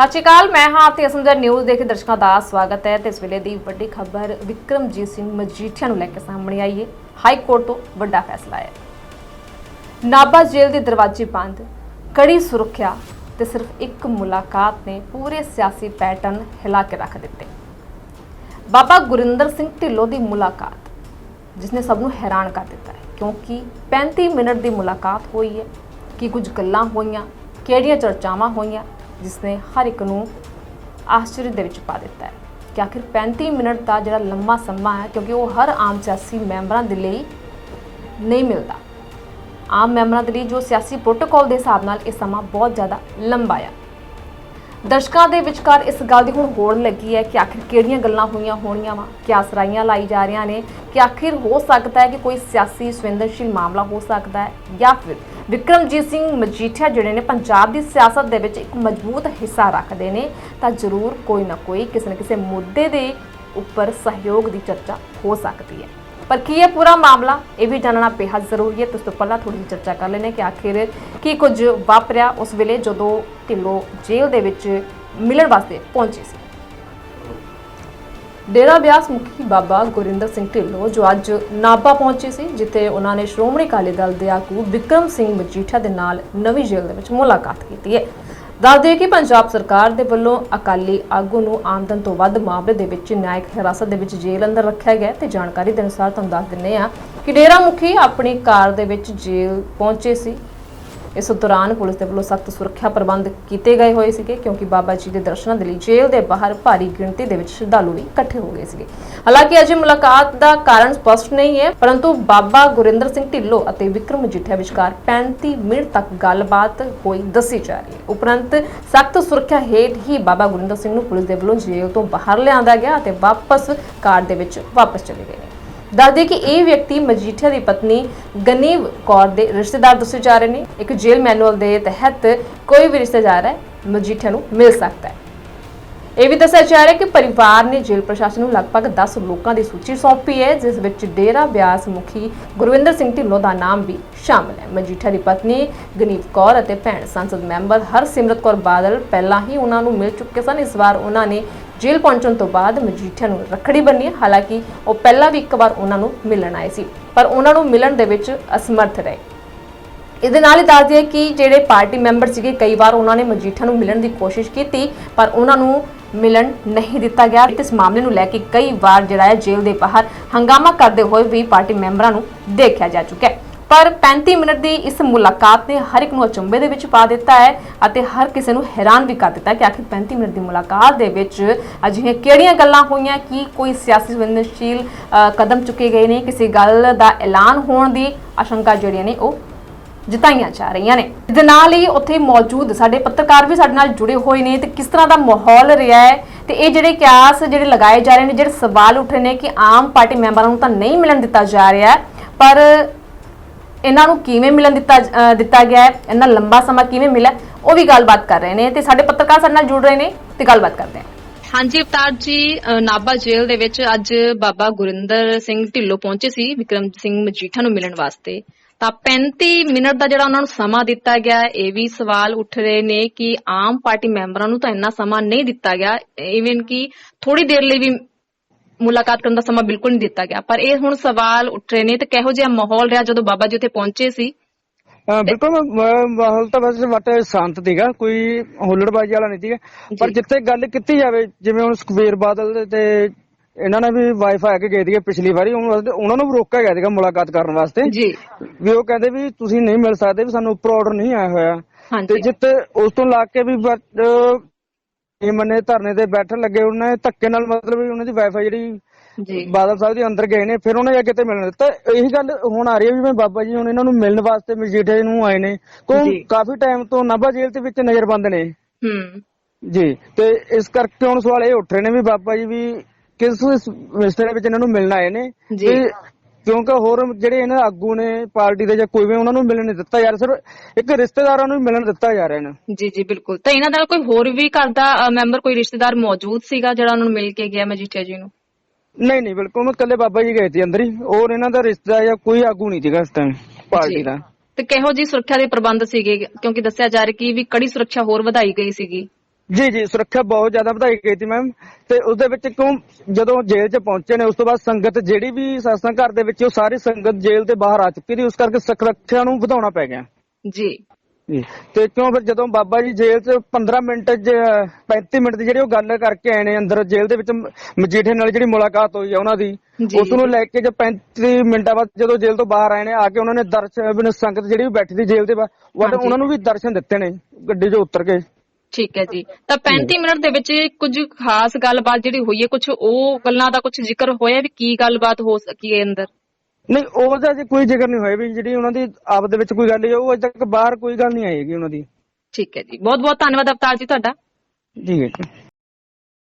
ਸਤਿ ਸ਼੍ਰੀ ਅਕਾਲ, ਮੈਂ ਹਾਂ ਤੇ ਅਸਮਝਰ ਨਿਊਜ਼ ਦੇਖ ਦਰਸ਼ਕਾਂ ਦਾ ਸਵਾਗਤ ਹੈ ਤੇ ਇਸ ਵੇਲੇ ਦੀ ਵੱਡੀ ਖਬਰ ਵਿਕਰਮਜੀਤ ਸਿੰਘ ਮਜੀਠੀਆ ਨੂੰ ਲੈ ਕੇ ਸਾਹਮਣੇ ਆਈ ਹੈ। ਹਾਈ ਕੋਰਟ ਤੋਂ ਵੱਡਾ ਫੈਸਲਾ ਹੈ ਨਾਭਾ ਜੇਲ੍ਹ ਦੇ ਦਰਵਾਜ਼ੇ ਬੰਦ, ਕੜੀ ਸੁਰੱਖਿਆ ਤੇ ਸਿਰਫ ਇੱਕ ਮੁਲਾਕਾਤ ਨੇ ਪੂਰੇ ਸਿਆਸੀ ਪੈਟਰਨ ਹਿਲਾ ਕੇ ਰੱਖ ਦਿੱਤੇ। ਬਾਬਾ ਗੁਰਿੰਦਰ ਸਿੰਘ ਢਿੱਲੋਂ ਦੀ ਮੁਲਾਕਾਤ ਜਿਸਨੇ ਸਭ ਨੂੰ ਹੈਰਾਨ ਕਰ ਦਿੱਤਾ ਹੈ, ਕਿਉਂਕਿ 35 ਮਿੰਟ ਦੀ ਮੁਲਾਕਾਤ ਹੋਈ ਹੈ, ਕਿ ਕੁਝ ਗੱਲਾਂ ਹੋਈਆਂ, ਕਿਹੜੀਆਂ ਚਰਚਾਵਾਂ ਹੋਈਆਂ ਜਿਸ ਨੇ ਹਰ ਇੱਕ ਨੂੰ ਆਸ਼ਚर्य ਦੇ ਵਿੱਚ ਪਾ ਦਿੱਤਾ ਹੈ ਕਿ ਆਖਿਰ 35 ਮਿੰਟ ਦਾ ਜਿਹੜਾ ਲੰਮਾ ਸਮਾਂ ਹੈ, ਕਿਉਂਕਿ ਉਹ ਹਰ ਆਮ ਸਿਆਸੀ ਮੈਂਬਰਾਂ ਦੇ ਲਈ ਨਹੀਂ ਮਿਲਦਾ। ਆਮ ਮੈਂਬਰਾਂ ਦੇ ਲਈ ਜੋ ਸਿਆਸੀ ਪ੍ਰੋਟੋਕਾਲ ਦੇ ਹਿਸਾਬ ਨਾਲ ਇਹ ਸਮਾਂ ਬਹੁਤ ਜ਼ਿਆਦਾ ਲੰਬਾ ਆ। ਦਰਸ਼ਕਾਂ ਦੇ ਵਿਚਕਾਰ ਇਸ ਗੱਲ ਦੀ ਹੁਣ ਹੋੜ ਲੱਗੀ ਹੈ ਕਿ ਆਖਿਰ ਕਿਹੜੀਆਂ ਗੱਲਾਂ ਹੋਈਆਂ ਹੋਣੀਆਂ ਵਾ? ਕਿਆ ਸਰਾਈਆਂ ਲਾਈ ਜਾ ਰਹੀਆਂ ਨੇ? ਕਿ ਆਖਿਰ ਹੋ ਸਕਦਾ ਹੈ ਕਿ ਕੋਈ ਸਿਆਸੀ ਸੰਵੇਦਨਸ਼ੀਲ ਮਾਮਲਾ ਹੋ ਸਕਦਾ ਹੈ? ਜਾਂ ਫਿਰ ਵਿਕਰਮਜੀਤ ਸਿੰਘ ਮਜੀਠੀਆ ਜਿਹੜੇ ਨੇ ਪੰਜਾਬ ਦੀ ਸਿਆਸਤ ਦੇ ਵਿੱਚ ਇੱਕ ਮਜ਼ਬੂਤ ਹਿੱਸਾ ਰੱਖਦੇ ਨੇ, ਤਾਂ ਜ਼ਰੂਰ ਕੋਈ ਨਾ ਕੋਈ ਕਿਸੇ ਨਾ ਕਿਸੇ ਮੁੱਦੇ ਦੇ ਉੱਪਰ ਸਹਿਯੋਗ ਦੀ ਚਰਚਾ ਹੋ ਸਕਦੀ ਹੈ। ਪਰ ਕੀ ਹੈ ਪੂਰਾ ਮਾਮਲਾ? ਇਹ ਵੀ ਜਾਣਨਾ ਬੇਹੱਦ ਜ਼ਰੂਰੀ ਹੈ। ਤੇ ਤੋਂ ਪਹਿਲਾਂ ਥੋੜੀ ਚਰਚਾ ਕਰ ਲੈਣੇ ਕਿ ਆਖਿਰ ਕੀ ਕੁਝ ਵਾਪਰਿਆ ਉਸ ਵੇਲੇ ਜਦੋਂ ਢਿੱਲੋਂ ਜੇਲ੍ਹ ਦੇ ਵਿੱਚ ਮਿਲਣ ਵਾਸਤੇ ਪਹੁੰਚੇ ਸੀ। ਡੇਰਾ ਬਿਆਸ ਮੁਖੀ ਬਾਬਾ ਗੁਰਿੰਦਰ ਸਿੰਘ ਢਿੱਲੋਂ, ਜੋ ਅੱਜ ਨਾਭਾ ਪਹੁੰਚੇ ਸੀ, ਜਿੱਥੇ ਉਹਨਾਂ ਨੇ ਸ਼੍ਰੋਮਣੀ ਅਕਾਲੀ ਦਲ ਦੇ ਆਗੂ ਵਿਕਰਮ ਸਿੰਘ ਮਜੀਠਾ ਦੇ ਨਾਲ ਨਵੀਂ ਜੇਲ੍ਹ ਦੇ ਵਿੱਚ ਮੁਲਾਕਾਤ ਕੀਤੀ ਹੈ। ਦੱਸ ਦਈਏ ਕਿ ਪੰਜਾਬ ਸਰਕਾਰ ਦੇ ਵੱਲੋਂ ਅਕਾਲੀ ਆਗੂ ਨੂੰ ਆਮਦਨ ਤੋਂ ਵੱਧ ਮਾਮਲੇ ਦੇ ਵਿੱਚ ਨਿਆਇਕ ਹਿਰਾਸਤ ਦੇ ਵਿੱਚ ਜੇਲ੍ਹ ਅੰਦਰ ਰੱਖਿਆ ਗਿਆ ਤੇ ਜਾਣਕਾਰੀ ਦੇ ਅਨੁਸਾਰ ਤੁਹਾਨੂੰ ਦੱਸ ਦਿੰਨੇ ਆ ਕਿ ਡੇਰਾ ਮੁਖੀ ਆਪਣੀ ਕਾਰ ਦੇ ਵਿੱਚ ਜੇਲ੍ਹ ਪਹੁੰਚੇ ਸੀ। ਇਸ ਦੌਰਾਨ ਪੁਲਿਸ ਦੇ ਵੱਲੋਂ ਸਖਤ ਸੁਰੱਖਿਆ ਪ੍ਰਬੰਧ ਕੀਤੇ ਗਏ ਹੋਏ ਸੀਗੇ, ਕਿਉਂਕਿ ਬਾਬਾ ਜੀ ਦੇ ਦਰਸ਼ਨਾਂ ਦੇ ਲਈ ਜੇਲ੍ਹ ਦੇ ਬਾਹਰ ਭਾਰੀ ਗਿਣਤੀ ਦੇ ਵਿੱਚ ਸ਼ਰਧਾਲੂ ਵੀ ਇਕੱਠੇ ਹੋ ਗਏ ਸੀਗੇ। ਹਾਲਾਂਕਿ ਅਜੇ ਮੁਲਾਕਾਤ ਦਾ ਕਾਰਨ ਸਪਸ਼ਟ ਨਹੀਂ ਹੈ, ਪਰੰਤੂ ਬਾਬਾ ਗੁਰਿੰਦਰ ਸਿੰਘ ਢਿੱਲੋਂ ਅਤੇ ਵਿਕਰਮ ਮਜੀਠੀਆ ਵਿਚਕਾਰ 35 ਮਿੰਟ ਤੱਕ ਗੱਲਬਾਤ ਹੋਈ ਦੱਸੀ ਜਾ ਰਹੀ ਹੈ। ਉਪਰੰਤ ਸਖਤ ਸੁਰੱਖਿਆ ਹੇਠ ਹੀ ਬਾਬਾ ਗੁਰਿੰਦਰ ਸਿੰਘ ਨੂੰ ਪੁਲਿਸ ਦੇ ਵੱਲੋਂ ਜੇਲ੍ਹ ਤੋਂ ਬਾਹਰ ਲਿਆਂਦਾ ਗਿਆ ਅਤੇ ਵਾਪਸ ਕਾਰ ਦੇ ਵਿੱਚ ਵਾਪਸ ਚਲੇ ਗਏ ਦੱਸਦੇ ਕਿ ਇਹ ਵਿਅਕਤੀ ਮਜੀਠੀਆ ਦੀ ਪਤਨੀ ਗਨੀਵ ਕੌਰ ਦੇ ਰਿਸ਼ਤੇਦਾਰ ਦੱਸੇ ਜਾ ਰਹੇ ਨੇ। ਇੱਕ ਜੇਲ੍ਹ ਮੈਨੂਅਲ ਦੇ ਤਹਿਤ ਕੋਈ ਵੀ ਰਿਸ਼ਤੇਦਾਰ ਹੈ, ਮਜੀਠੀਆ ਨੂੰ ਮਿਲ ਸਕਦਾ ਹੈ। ਇਹ ਵੀ ਦੱਸਿਆ ਜਾ ਰਿਹਾ ਕਿ ਪਰਿਵਾਰ ਨੇ ਜੇਲ੍ਹ ਪ੍ਰਸ਼ਾਸਨ ਨੂੰ ਲਗਭਗ 10 ਲੋਕਾਂ ਦੀ ਸੂਚੀ ਸੌਂਪੀ ਹੈ, ਜਿਸ ਵਿੱਚ ਡੇਰਾ ਬਿਆਸ ਮੁਖੀ ਗੁਰਵਿੰਦਰ ਸਿੰਘ ਢਿੱਲੋਂ ਦਾ ਨਾਮ ਵੀ ਸ਼ਾਮਲ ਹੈ। ਮਜੀਠਾ ਦੀ ਪਤਨੀ ਗਨੀਤ ਕੌਰ ਅਤੇ ਭੈਣ ਸੰਸਦ ਮੈਂਬਰ ਹਰਸਿਮਰਤ ਕੌਰ ਬਾਦਲ ਪਹਿਲਾਂ ਹੀ ਉਹਨਾਂ ਨੂੰ ਮਿਲ ਚੁੱਕੇ ਸਨ। ਇਸ ਵਾਰ ਉਹਨਾਂ ਨੇ ਜੇਲ੍ਹ ਪਹੁੰਚਣ ਤੋਂ ਬਾਅਦ ਮਜੀਠੀਆ ਨੂੰ ਰੱਖੜੀ ਬੰਨੀ ਹਾਲਾਂਕਿ ਉਹ ਪਹਿਲਾਂ ਵੀ ਇੱਕ ਵਾਰ ਉਹਨਾਂ ਨੂੰ ਮਿਲਣ ਆਏ ਸੀ, ਪਰ ਉਹਨਾਂ ਨੂੰ ਮਿਲਣ ਦੇ ਵਿੱਚ ਅਸਮਰਥ ਰਹੇ। ਇਹਦੇ ਨਾਲ ਹੀ ਦੱਸ ਦਈਏ ਕਿ ਜਿਹੜੇ ਪਾਰਟੀ ਮੈਂਬਰ ਸੀਗੇ, ਕਈ ਵਾਰ ਉਹਨਾਂ ਨੇ ਮਜੀਠਾ ਨੂੰ ਮਿਲਣ ਦੀ ਕੋਸ਼ਿਸ਼ ਕੀਤੀ, ਪਰ ਉਹਨਾਂ ਨੂੰ ਮਿਲਣ ਨਹੀਂ ਦਿੱਤਾ ਗਿਆ। ਇਸ ਮਾਮਲੇ ਨੂੰ ਲੈ ਕੇ ਕਈ ਵਾਰ ਜਿਹੜਾ ਹੈ ਜੇਲ੍ਹ ਦੇ ਬਾਹਰ ਹੰਗਾਮਾ ਕਰਦੇ ਹੋਏ ਵੀ ਪਾਰਟੀ ਮੈਂਬਰਾਂ ਨੂੰ ਦੇਖਿਆ ਜਾ ਚੁੱਕਾ ਹੈ। ਪਰ 35 ਮਿੰਟ ਦੀ ਇਸ ਮੁਲਾਕਾਤ ਨੇ ਹਰ ਇੱਕ ਨੂੰ ਅਚੰਭੇ ਦੇ ਵਿੱਚ ਪਾ ਦਿੱਤਾ ਹੈ ਅਤੇ ਹਰ ਕਿਸੇ ਨੂੰ ਹੈਰਾਨ ਵੀ ਕਰ ਦਿੱਤਾ ਕਿ ਆਖਿਰ 35 ਮਿੰਟ ਦੀ ਮੁਲਾਕਾਤ ਦੇ ਵਿੱਚ ਅਜਿਹੀਆਂ ਕਿਹੜੀਆਂ ਗੱਲਾਂ ਹੋਈਆਂ, ਕਿ ਕੋਈ ਸਿਆਸੀ ਸੰਵੇਦਨਸ਼ੀਲ ਕਦਮ ਚੁੱਕੇ ਗਏ ਨੇ, ਕਿਸੇ ਗੱਲ ਦਾ ਐਲਾਨ ਹੋਣ ਦੀ ਆਸ਼ੰਕਾ ਜਿਹੜੀਆਂ ਨੇ ਉਹ ਜਿਤਾਈਆਂ ਜਾ ਰਹੀਆਂ ਨੇ। ਇਸ ਦੇ ਨਾਲ ਹੀ ਉੱਥੇ ਮੌਜੂਦ ਸਾਡੇ ਪੱਤਰਕਾਰ ਵੀ ਸਾਡੇ ਨਾਲ ਜੁੜੇ ਹੋਏ ਨੇ ਤੇ ਕਿਸ ਤਰ੍ਹਾਂ ਦਾ ਮਾਹੌਲ ਰਿਹਾ ਹੈ ਤੇ ਇਹ ਜਿਹੜੇ ਕਿਆਸ ਜਿਹੜੇ ਲਗਾਏ ਜਾ ਰਹੇ ਨੇ, ਜਿਹੜੇ ਸਵਾਲ ਉੱਠ ਰਹੇ ਨੇ ਕਿ ਆਮ ਪਾਰਟੀ ਮੈਂਬਰਾਂ ਨੂੰ ਤਾਂ ਨਹੀਂ ਮਿਲਣ ਦਿੱਤਾ ਜਾ ਰਿਹਾ, ਪਰ ਇਹਨਾਂ ਨੂੰ ਕਿਵੇਂ ਮਿਲਣ ਦਿੱਤਾ ਅ, ਦਿੱਤਾ ਗਿਆ ਹੈ ਇਹਨਾਂ ਲੰਬਾ ਸਮਾਂ ਕਿਵੇਂ ਮਿਲਿਆ ਉਹ ਵੀ ਗੱਲਬਾਤ ਕਰ ਰਹੇ ਨੇ ਤੇ ਸਾਡੇ ਪੱਤਰਕਾਰ ਸਾਡੇ ਨਾਲ ਜੁੜ ਰਹੇ ਨੇ ਤੇ ਗੱਲਬਾਤ ਕਰਦੇ ਹਾਂ। ਹਾਂਜੀ ਅਵਤਾਰ ਜੀ ਅ, ਨਾਭਾ ਜੇਲ੍ਹ ਦੇ ਵਿੱਚ ਅੱਜ ਬਾਬਾ ਗੁਰਿੰਦਰ ਸਿੰਘ ਢਿੱਲੋਂ ਪਹੁੰਚੇ ਸੀ ਵਿਕਰਮ ਸਿੰਘ ਮਜੀਠਾ ਨੂੰ ਮਿਲਣ ਵਾਸਤੇ। ਤਾਂ 35 ਮਿੰਟ ਦਾ ਜਿਹੜਾ ਉਹਨਾਂ ਨੂੰ ਸਮਾਂ ਦਿੱਤਾ ਗਿਆ ਹੈ, ਇਹ ਵੀ ਸਵਾਲ ਉੱਠ ਰਹੇ ਨੇ ਕਿ ਆਮ ਪਾਰਟੀ ਮੈਂਬਰਾਂ ਨੂੰ ਤਾਂ ਇੰਨਾ ਸਮਾਂ ਨਹੀਂ ਦਿੱਤਾ ਗਿਆ ਇਵਨ ਕਿ ਥੋੜੀ ਦੇਰ ਲਈ ਵੀ ਮੁਲਾਕਾਤ ਕਰਨ ਦਾ ਸਮਾਂ ਬਿਲਕੁਲ ਨਹੀਂ ਦਿੱਤਾ ਗਿਆ। ਪਰ ਇਹ ਹੁਣ ਸਵਾਲ ਉੱਠ ਰਹੇ ਨੇ ਤੇ ਕਿਹੋ ਜਿਹਾ ਮਾਹੌਲ ਰਿਹਾ ਜਦੋਂ ਬਾਬਾ ਜੀ ਉੱਥੇ ਪਹੁੰਚੇ ਸੀ? ਬਿਲਕੁਲ ਮਾਹੌਲ ਤਾਂ ਵੈਸੇ ਵਟ ਸ਼ਾਂਤ ਸੀਗਾ ਕੋਈ ਹੁੱਲੜਬਾਜ਼ੀ ਵਾਲਾ ਨਹੀਂ ਸੀਗਾ। ਪਰ। ਜਿੱਥੇ ਗੱਲ ਕੀਤੀ ਜਾਵੇ ਜਿਵੇਂ ਹੁਣ ਸੁਖਬੀਰ ਬਾਦਲ ਤੇ ਇਹਨਾਂ ਨੇ ਵੀ ਵਾਈਫਾਈ ਕੇ ਗਏ ਸੀਗੇ ਪਿਛਲੀ ਵਾਰੀ ਉਹਨਾਂ ਨੂੰ ਵੀ ਰੋਕਿਆ ਗਿਆ ਸੀਗਾ ਮੁਲਾਕਾਤ ਕਰਨ ਵਾਸਤੇ। ਜੀ। ਵੀ ਉਹ ਕਹਿੰਦੇ ਵੀ ਤੁਸੀਂ ਨਹੀਂ ਮਿਲ ਸਕਦੇ ਵੀ ਸਾਨੂੰ ਉੱਪਰ ਆਰਡਰ ਨਹੀਂ ਆਇਆ ਹੋਇਆ। ਤੇ ਜਿੱਥੇ ਉਸ ਤੋਂ ਲਾ ਕੇ ਵੀ ਇਹ ਮੰਨੇ ਧਰਨੇ ਤੇ ਬੈਠਣ ਲੱਗੇ ਉਹਨਾਂ ਨੇ ਧੱਕੇ ਨਾਲ ਮਤਲਬ ਵੀ ਉਹਨਾਂ ਦੀ ਵਾਈਫਾਈ ਜਿਹੜੀ ਜੀ। ਬਾਦਲ ਸਾਹਿਬ ਦੇ ਅੰਦਰ ਗਏ ਨੇ ਫਿਰ ਉਹਨੇ ਜਾ ਕੇ ਤੇ ਮਿਲਣ ਦਿੱਤਾ। ਇਹੀ ਗੱਲ ਹੁਣ ਆ ਰਹੀ ਹੈ ਵੀ ਮੈਂ ਬਾਬਾ ਜੀ ਹੁਣ ਇਹਨਾਂ ਨੂੰ ਮਿਲਣ ਵਾਸਤੇ ਮਜੀਠੇ ਨੂੰ ਆਏ ਨੇ ਜੀ। ਕਿਉਂ ਕਾਫੀ ਟਾਈਮ ਤੋਂ ਨਾਭਾ ਜੇਲ੍ਹ ਦੇ ਵਿੱਚ ਨਜ਼ਰਬੰਦ ਨੇ। ਹੂੰ। ਜੀ ਤੇ ਇਸ ਕਰਕੇ ਹੁਣ ਸਵਾਲ ਇਹ ਉੱਠ ਰਹੇ ਨੇ ਵੀ ਬਾਬਾ ਜੀ ਵੀ ਕਿਸ ਦੇ ਵਿੱਚ ਇਹਨਾਂ ਨੂੰ ਮਿਲਣ ਆਏ ਨੇ। ਜੀ। ਤੇ ਕਿਉਂਕਿ ਹੋਰ ਜਿਹੜੇ ਇਹਨਾਂ ਦੇ ਆਗੂ ਨੇ ਪਾਰਟੀ ਦੇ ਜਾਂ ਕੋਈ ਵੀ ਉਹਨਾਂ ਨੂੰ ਮਿਲਣ ਨਹੀਂ ਦਿੱਤਾ ਯਾਰ ਸਿਰਫ ਇੱਕ ਰਿਸ਼ਤੇਦਾਰਾਂ ਨੂੰ ਹੀ ਮਿਲਣ ਦਿੱਤਾ ਜਾ ਰਿਹਾ ਇਹਨਾਂ ਜੀ ਜੀ ਬਿਲਕੁਲ। ਤਾਂ ਇਹਨਾਂ ਨਾਲ ਕੋਈ ਹੋਰ ਵੀ ਘਰ ਦਾ ਅ, ਮੈਂਬਰ ਕੋਈ ਰਿਸ਼ਤੇਦਾਰ ਮੌਜੂਦ ਸੀਗਾ ਜਿਹੜਾ ਉਹਨਾਂ ਨੂੰ ਮਿਲ ਕੇ ਗਿਆ ਮਜੀਠੀਆ ਜੀ ਨੂੰ? ਨਹੀਂ ਨਹੀਂ ਬਿਲਕੁਲ। ਮੈਂ ਇਕੱਲੇ ਬਾਬਾ ਜੀ ਗਏ ਸੀ ਅੰਦਰ ਹੀ। ਔਰ ਇਹਨਾਂ ਦਾ ਰਿਸ਼ਤਾ ਜਾਂ ਕੋਈ ਆਗੂ ਨਹੀਂ ਸੀਗਾ ਇਸ ਟਾਈਮ ਪਾਰਟੀ ਜੀ। ਦਾ। ਤੇ ਕਿਹੋ ਜੀ ਸੁਰੱਖਿਆ ਦੇ ਪ੍ਰਬੰਧ ਸੀਗੇ? ਕਿਉਂਕਿ ਦੱਸਿਆ ਜਾ ਰਿਹਾ ਕਿ ਵੀ ਕੜੀ ਸੁਰੱਖਿਆ ਹੋਰ ਵਧਾਈ ਗਈ ਸੀਗੀ। ਜੀ ਜੀ ਸੁਰੱਖਿਆ ਬਹੁਤ ਜ਼ਿਆਦਾ ਵਧਾਈ ਗਈ ਸੀ ਮੈਮ ਤੇ ਉਸ ਦੇ ਵਿੱਚ ਕਿਉਂ ਜਦੋਂ ਜੇਲ੍ਹ 'ਚ ਪਹੁੰਚੇ ਨੇ ਉਸ ਤੋਂ ਬਾਅਦ ਸੰਗਤ ਜਿਹੜੀ ਵੀ ਸਤਸੰਗ ਘਰ ਦੇ ਵਿੱਚ ਉਹ ਸਾਰੀ ਸੰਗਤ ਜੇਲ੍ਹ ਦੇ ਬਾਹਰ ਆ ਚੁੱਕੀ ਸੀ ਉਸ ਕਰਕੇ ਸੁਰੱਖਿਆ ਨੂੰ ਵਧਾਉਣਾ ਪੈ ਗਿਆ। ਜੀ। ਤੇ ਕਿਉਂ ਫਿਰ ਜਦੋਂ ਬਾਬਾ ਜੀ ਜੇਲ੍ਹ 'ਚ 15 ਮਿੰਟ 'ਚ 35 ਮਿੰਟ ਦੀ ਜਿਹੜੀ ਉਹ ਗੱਲ ਕਰਕੇ ਆਏ ਨੇ ਅੰਦਰ ਜੇਲ੍ਹ ਦੇ ਵਿੱਚ ਮਜੀਠੇ ਨਾਲ ਜਿਹੜੀ ਮੁਲਾਕਾਤ ਹੋਈ ਆ ਉਹਨਾਂ ਦੀ। ਉਸ ਨੂੰ ਲੈ ਕੇ ਜੇ 35 ਮਿੰਟਾਂ ਬਾਅਦ ਜਦੋਂ ਜੇਲ੍ਹ ਤੋਂ ਬਾਹਰ ਆਏ ਨੇ ਆ ਕੇ ਉਹਨਾਂ ਨੇ ਦਰਸ਼ਨ ਸੰਗਤ ਜਿਹੜੀ ਵੀ ਬੈਠੀ ਸੀ ਜੇਲ੍ਹ ਦੇ ਬਾਹਰ। ਉਹਨਾਂ ਨੂੰ ਵੀ ਦਰਸ਼ਨ ਦਿੱਤੇ ਨੇ ਗੱਡੀ 'ਚੋਂ ਉਤਰ ਕੇ। ਠੀਕ ਹੈ ਜੀ। ਤਾਂ 35 ਮਿੰਟ ਦੇ ਵਿੱਚ ਕੁਝ ਖਾਸ ਗੱਲਬਾਤ ਜਿਹੜੀ ਹੋਈ ਹੈ ਕੁਝ ਉਹ ਗੱਲਾਂ ਦਾ ਕੁਝ ਜ਼ਿਕਰ ਹੋਇਆ ਵੀ ਕੀ ਗੱਲਬਾਤ ਹੋ ਸਕੀ ਹੈ ਅੰਦਰ? ਨਹੀਂ ਉਹਦਾ ਜੇ ਕੋਈ ਜ਼ਿਕਰ ਨਹੀਂ ਹੋਇਆ ਵੀ ਜਿਹੜੀ ਉਹਨਾਂ ਦੀ ਆਪ ਦੇ ਵਿੱਚ ਕੋਈ ਗੱਲ ਹੈ ਉਹ ਅਜੇ ਤੱਕ ਬਾਹਰ ਕੋਈ ਗੱਲ ਨਹੀਂ ਆਏਗੀ ਉਹਨਾਂ ਦੀ। ਠੀਕ ਹੈ ਜੀ। ਬਹੁਤ ਬਹੁਤ ਧੰਨਵਾਦ ਅਵਤਾਰ ਜੀ ਤੁਹਾਡਾ। ਜੀ।